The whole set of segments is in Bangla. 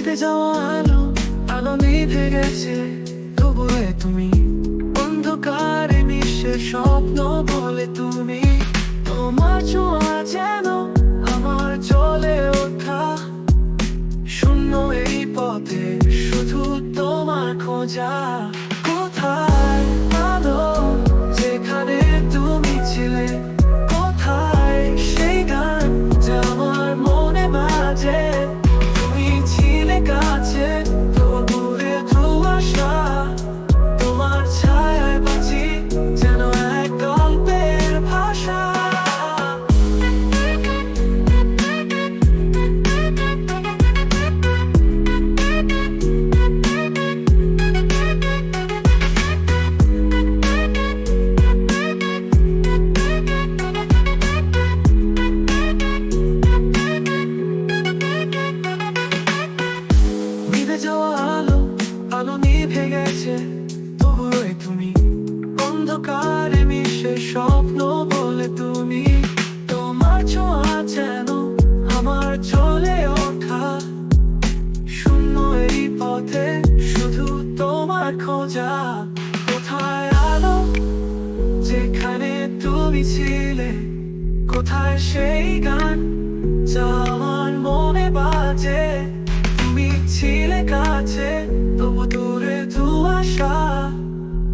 যাওয়া আলো আলো নিভে গেছে। তবুয়ে তুমি, অন্ধকারে মিশে স্বপ্ন বলে তুমি। তোমার ছোঁয়া যেন আমার চলে ওঠা। যাওয়া আলো আলো নিভে গেছে। তুমি অন্ধকারে মিশে স্বপ্ন বলে তুমি। তোমার ছোঁয়া যেন আমার চলে ওঠা। শূন্য এই পথে শুধু তোমার খোঁজা। কোথায় আলো? যেখানে তুমি ছিলে, কোথায় সেই গান? যা কাছে তবু দূরে ধোঁয়াশা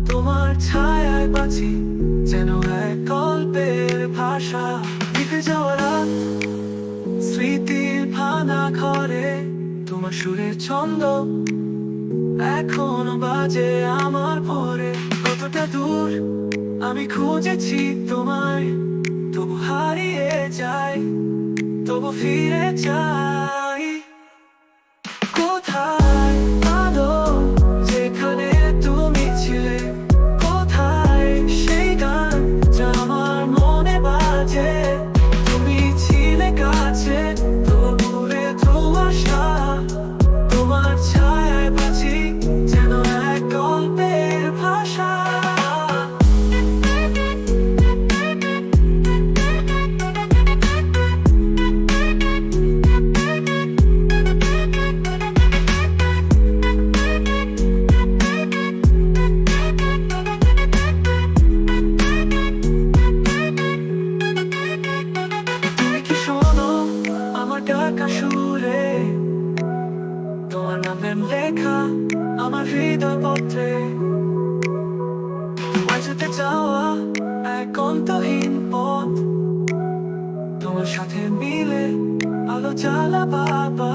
তোমার ছায়ায় বাঁচি, যেন এক গল্পের ভাষা। লিখে যাওয়া রাত, স্মৃতির ভাঙা ঘরে। তোমার সুরের ছন্দ এখনও বাজে আমার পরে কতটা দূর আমি খুঁজেছি তোমায়, তবু হারিয়ে যাই, তবু ফিরে যাই। ডাকা সুরে। তোমার নামের লেখা আমার হৃদয় তোমার যেতে যাওয়া এক অন্তহীন পথ। তোমার সাথে মিলে আলো জ্বালা বাবা